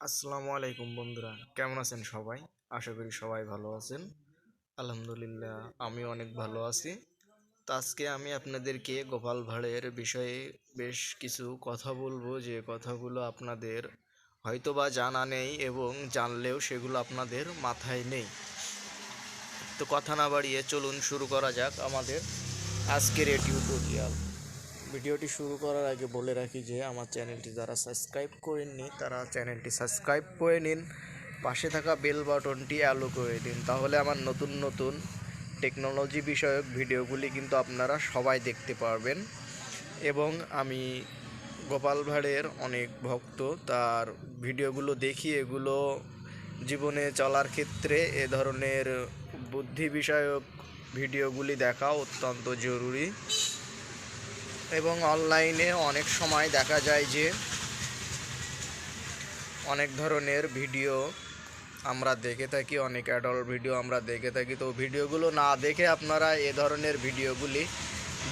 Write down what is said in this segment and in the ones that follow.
আসসালামু আলাইকুম বন্ধুরা, কেমন আছেন সবাই? আশা করি সবাই ভালো আছেন। আলহামদুলিল্লাহ আমি অনেক ভালো আছি। তো আজকে আমি আপনাদেরকে গোপাল ভাঁড়ের বিষয়ে বেশ কিছু কথা বলব। যে কথাগুলো আপনাদের হয়তোবা জানা নেই এবং জানলেও সেগুলো আপনাদের মাথায় নেই। তো কথা না বাড়িয়ে চলুন শুরু করা যাক আমাদের আজকের এই টিউটোরিয়াল ভিডিওটি শুরু করার আগে বলে রাখি যে আমার চ্যানেলটি যারা সাবস্ক্রাইব করেননি, তারা চ্যানেলটি সাবস্ক্রাইব করে নিন। পাশে থাকা বেল বাটনটি অ্যালো করে দিন। তাহলে আমার নতুন নতুন টেকনোলজি বিষয়ক ভিডিওগুলি কিন্তু আপনারা সবাই দেখতে পারবেন। এবং আমি গোপাল ভাঁড়ের অনেক ভক্ত, তার ভিডিওগুলো দেখি, এগুলো জীবনে চলার ক্ষেত্রে এ ধরনের বুদ্ধি বিষয়ক ভিডিওগুলি দেখা অত্যন্ত জরুরি। এবং অনলাইনে অনেক সময় দেখা যায় যে অনেক ধরনের ভিডিও আমরা দেখে থাকি, অনেক অ্যাডল্ট ভিডিও আমরা দেখে থাকি। তো ভিডিওগুলো না দেখে আপনারা এ ধরনের ভিডিওগুলি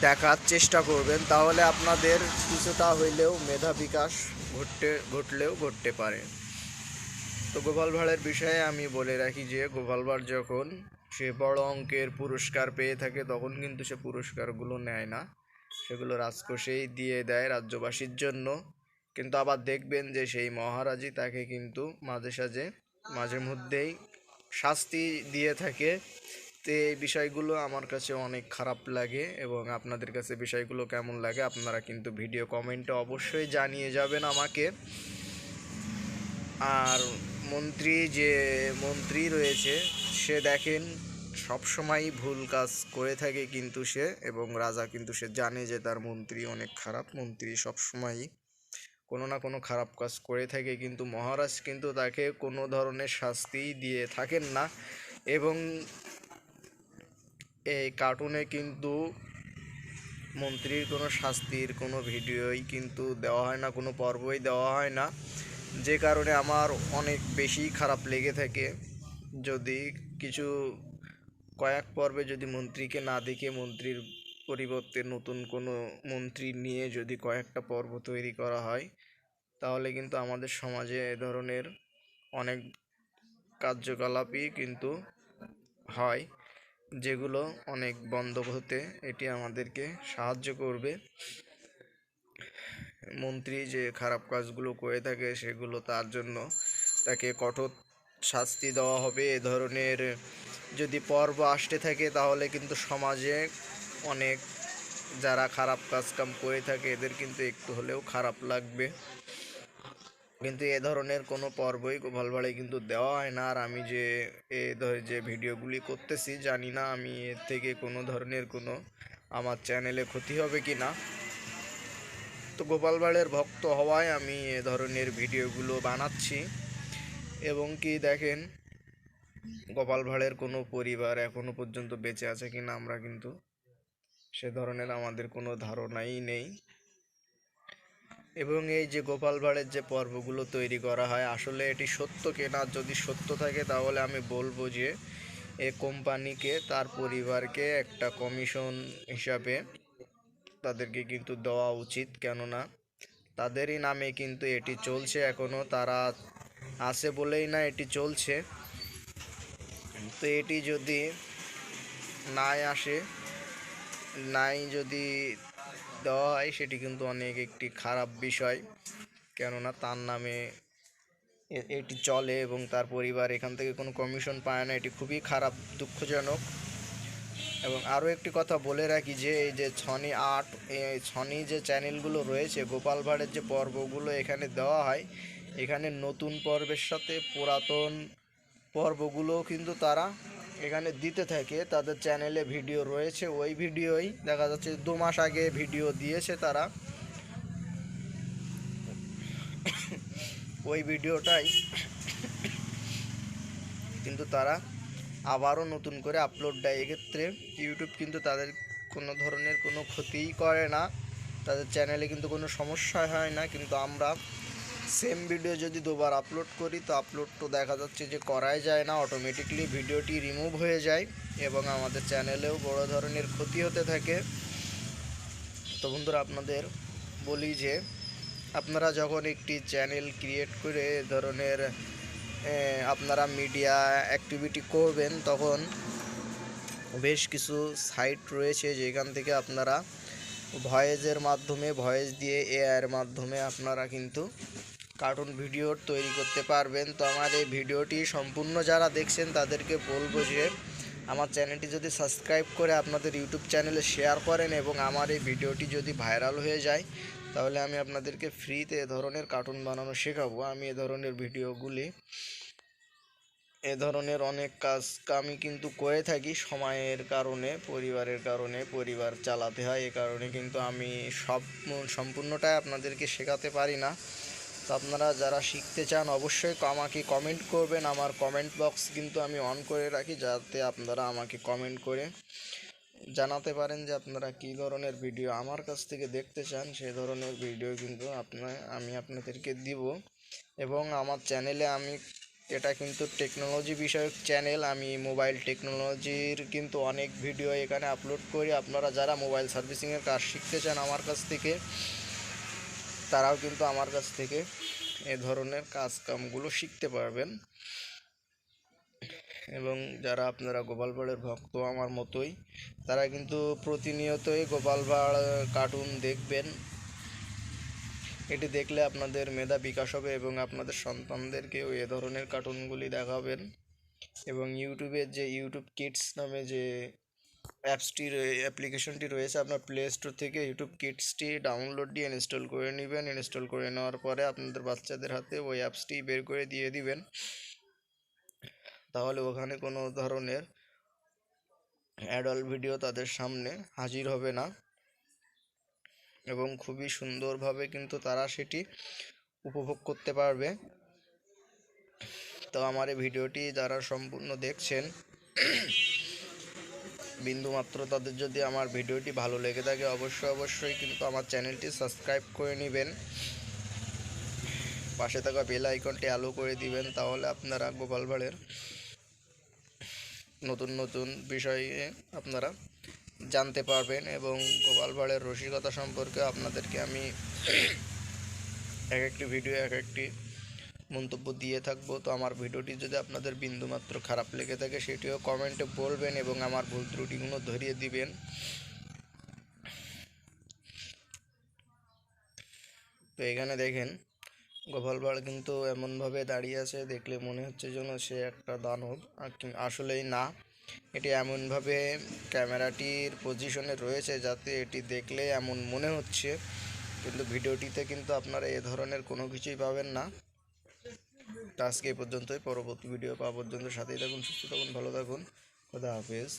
দেখার চেষ্টা করবেন। তাহলে আপনাদের কিছুটা হইলেও মেধা বিকাশ ঘটতে, ঘটলেও ঘটতে পারে। তো গোপাল ভাঁড়ের বিষয়ে আমি বলে রাখি যে, গোপাল ভাঁড় যখন সে বড় অঙ্কের পুরস্কার পেয়ে থাকে, তখন কিন্তু সে পুরস্কারগুলো নেয় না। সেগুলো রাজকোষেই দিয়ে দেয় রাজ্যবাসীর জন্য। কিন্তু আবার দেখবেন যে সেই মহারাজই তাকে কিন্তু মাঝে সাঝে, মাঝে মধ্যেই শাস্তি দিয়ে থাকে। তো এই বিষয়গুলো আমার কাছে অনেক খারাপ লাগে এবং আপনাদের কাছে বিষয়গুলো কেমন লাগে আপনারা কিন্তু ভিডিও কমেন্টে অবশ্যই জানিয়ে যাবেন আমাকে। আর মন্ত্রী যে মন্ত্রী রয়েছে, সে দেখেন সবসময় ভুল কাজ করে থাকে কিন্তু সে এবং রাজা কিন্তু সে জানে যে তার মন্ত্রী অনেক খারাপ। মন্ত্রী সবসময়ই কোনো না কোনো খারাপ কাজ করে থাকে কিন্তু মহারাজ কিন্তু তাকে কোনো ধরনের শাস্তি দিয়ে থাকেন না এবং এই কার্টুনে কিন্তু মন্ত্রীর কোনো শাস্তির কোনো ভিডিওই কিন্তু দেওয়া হয় না, কোনো পর্বই দেওয়া হয় না। যে কারণে আমার অনেক বেশি খারাপ লেগে থাকে। যদি কিছু কয়েক পর্বে যদি মন্ত্রীকে না দেখে মন্ত্রীর পরিবর্তে নতুন কোনো মন্ত্রী নিয়ে যদি কয়েকটা পর্ব তৈরি করা হয়, তাহলে কিন্তু আমাদের সমাজে এ ধরনের অনেক কার্যকলাপই কিন্তু হয়, যেগুলো অনেক বন্ধ হতে এটি আমাদেরকে সাহায্য করবে। মন্ত্রী যে খারাপ কাজগুলো করে থাকে, সেগুলো তার জন্য তাকে কঠোর শাস্তি দেওয়া হবে। এ ধরনের যদি পর্ব আসতে থাকে, তাহলে কিন্তু সমাজে অনেক যারা খারাপ কাজ কাম করে থাকে, এদের কিন্তু একটু হলেও খারাপ লাগবে। কিন্তু এ ধরনের কোনো পর্বই গোপাল ভাড়ে কিন্তু দেওয়া হয় না। আর আমি যে, এ ধর- যে ভিডিওগুলি করতেছি, জানি না আমি এর থেকে কোনো ধরনের কোনো আমার চ্যানেলে ক্ষতি হবে কি না। তো গোপাল ভাঁড়ের ভক্ত হওয়ায় আমি এ ধরনের ভিডিওগুলো বানাচ্ছি। এবং কি দেখেন গোপাল ভাঁড়ের কোনো পরিবার এখনও পর্যন্ত বেঁচে আছে কিনা আমরা কিন্তু সে ধরনের আমাদের কোনো ধারণাই নেই। এবং এই যে গোপাল ভাঁড়ের যে পর্বগুলো তৈরি করা হয়, আসলে এটি সত্য কেনা যদি সত্য থাকে, তাহলে আমি বলব যে এ কোম্পানিকে, তার পরিবারকে একটা কমিশন হিসাবে তাদেরকে কিন্তু দেওয়া উচিত। কেননা তাদেরই নামে কিন্তু এটি চলছে এখনও তারা আছে বলেই না এটি চলছে। তো এটি যদি নাই আসে, নাই যদি দেওয়া হয়, সেটি কিন্তু অনেক একটি খারাপ বিষয়। কেননা তার নামে এটি চলে এবং তার পরিবার এখান থেকে কোনো কমিশন পায় না। এটি খুবই খারাপ, দুঃখজনক। এবং আরও একটি কথা বলে রাখি যে, এই যে ছনি এই ছনি যে চ্যানেলগুলো রয়েছে, গোপাল ভাঁড়ের যে পর্বগুলো এখানে দেওয়া হয়, এখানে নতুন পর্বের সাথে পুরাতন পর্বগুলোও কিন্তু তারা এখানে দিতে থাকে। তাদের চ্যানেলে ভিডিও রয়েছে। ওই ভিডিওই দেখা যাচ্ছে দু মাস আগে ভিডিও দিয়েছে তারা। ওই ভিডিওটাই কিন্তু তারা আবারও নতুন করে আপলোড দেয়। এক্ষেত্রে ইউটিউব কিন্তু তাদের কোনো ধরনের কোনো ক্ষতিই করে না। তাদের চ্যানেলে কিন্তু কোনো সমস্যা হয় না। কিন্তু আমরা সেম ভিডিও যদি দুবার আপলোড করি, তো আপলোড তো দেখা যাচ্ছে যে করাই যায় না অটোমেটিকলি ভিডিওটি রিমুভ হয়ে যায় এবং আমাদের চ্যানেলেও বড় ধরনের ক্ষতি হতে থাকে। তো বন্ধুরা, আপনাদের বলি যে, আপনারা যখন একটি চ্যানেল ক্রিয়েট করে ধরনের আপনারা মিডিয়া অ্যাক্টিভিটি করবেন, তখন বেশ কিছু সাইট রয়েছে যেখান থেকে আপনারা ভয়েসের মাধ্যমে ভয়েস দিয়ে এআইয়ের মাধ্যমে আপনারা কিন্তু কার্টুন ভিডিও তৈরি করতে পারবেন। তো আমার এই ভিডিওটি সম্পূর্ণ যারা দেখছেন, তাদেরকে বলব যে আমার চ্যানেলটি যদি সাবস্ক্রাইব করে আপনাদের ইউটিউব চ্যানেলে শেয়ার করেন এবং আমার এই ভিডিওটি যদি ভাইরাল হয়ে যায়, তাহলে আমি আপনাদেরকে ফ্রিতে এ ধরনের কার্টুন বানানো শেখাবো। আমি এ ধরনের ভিডিওগুলি এ ধরনের অনেক কাজ আমি কিন্তু করে থাকি সময়ের কারণে, পরিবারের কারণে, পরিবার চালাতে হয় এ কারণে, কিন্তু আমি সব, সম্পূর্ণটাই আপনাদেরকে শেখাতে পারি না। তো আপনারা যারা শিখতে চান অবশ্যই আমাকে কমেন্ট করবেন। আমার কমেন্ট বক্স কিন্তু আমি অন করে রাখি যাতে আপনারা আমাকে কমেন্ট করে জানাতে পারেন যে আপনারা কী ধরনের ভিডিও আমার কাছ থেকে দেখতে চান। সেই ধরনের ভিডিও কিন্তু আপনার, আমি আপনাদেরকে দিব। এবং আমার চ্যানেলে আমি, এটা কিন্তু টেকনোলজি বিষয়ক চ্যানেল আমি মোবাইল টেকনোলজির কিন্তু অনেক ভিডিও এখানে আপলোড করি। আপনারা যারা মোবাইল সার্ভিসিংয়ের কাজ শিখতে চান আমার কাছ থেকে তারাও কিন্তু আমার কাছ থেকে এ ধরনের কাজ কামগুলো শিখতে পারবেন। এবং যারা আপনারা গোপাল ভাঁড়ের ভক্ত আমার মতোই, তারা কিন্তু প্রতিনিয়তই গোপাল ভাঁড় কার্টুন দেখবেন। এটি দেখলে আপনাদের মেধা বিকাশ হবে এবং আপনাদের সন্তানদেরকেও এ ধরনের কার্টুনগুলি দেখাবেন। এবং ইউটিউবের যে ইউটিউব কিডস নামে যে অ্যাপসটি অ্যাপ্লিকেশনটি রয়েছে আপনার প্লে স্টোর থেকে। ইউটিউব কিডসটি ডাউনলোড দিয়ে ইনস্টল করে নেবেন। ইনস্টল করে নেওয়ার পরে আপনাদের বাচ্চাদের হাতে ওই অ্যাপসটি বের করে দিয়ে দিবেন। তাহলে ওখানে কোনো ধরনের অ্যাডাল্ট ভিডিও তাদের সামনে হাজির হবে না। এবং খুবই সুন্দরভাবে কিন্তু তারা সেটি উপভোগ করতে পারবে। তো আমার এই ভিডিওটি যারা সম্পূর্ণ দেখছেন বিন্দুমাত্র তাদের যদি আমার ভিডিওটি ভালো লেগে থাকে, অবশ্যই অবশ্যই কিন্তু আমার চ্যানেলটি সাবস্ক্রাইব করে নেবেন। পাশে থাকা বেল আইকনটি আলো করে দিবেন, তাহলে আপনারা গোপাল ভাঁড়ের নতুন নতুন বিষয়ে আপনারা জানতে পারবেন এবং গোপাল ভাঁড়ের রসিকতা সম্পর্কে আপনাদেরকে আমি এক একটি ভিডিও এক একটি মন্তব্য দিয়ে থাকব। তো আমার ভিডিওটি যদি আপনাদের বিন্দুমাত্র খারাপ লেগে থাকে, সেটিও কমেন্টে বলবেন এবং আমার ভুল ত্রুটিগুলো ধরিয়ে দিবেন। তো এখানে দেখেন গোপাল ভাঁড় কিন্তু এমনভাবে দাঁড়িয়ে আছে, দেখলে মনে হচ্ছে যেন সে একটা দানব। আসলেই না। এটি এমনভাবে ক্যামেরাটির পজিশনে রয়েছে যাতে এটি দেখলে এমন মনে হচ্ছে। কিন্তু ভিডিওটিতে কিন্তু আপনারা এ ধরনের কোনো কিছুই পাবেন না। তো আজকে এই পর্যন্তই। পরবর্তী ভিডিও পাওয়া পর্যন্ত সাথেই থাকুন, সুস্থ থাকুন, ভালো থাকুন। খোদা হাফেজ।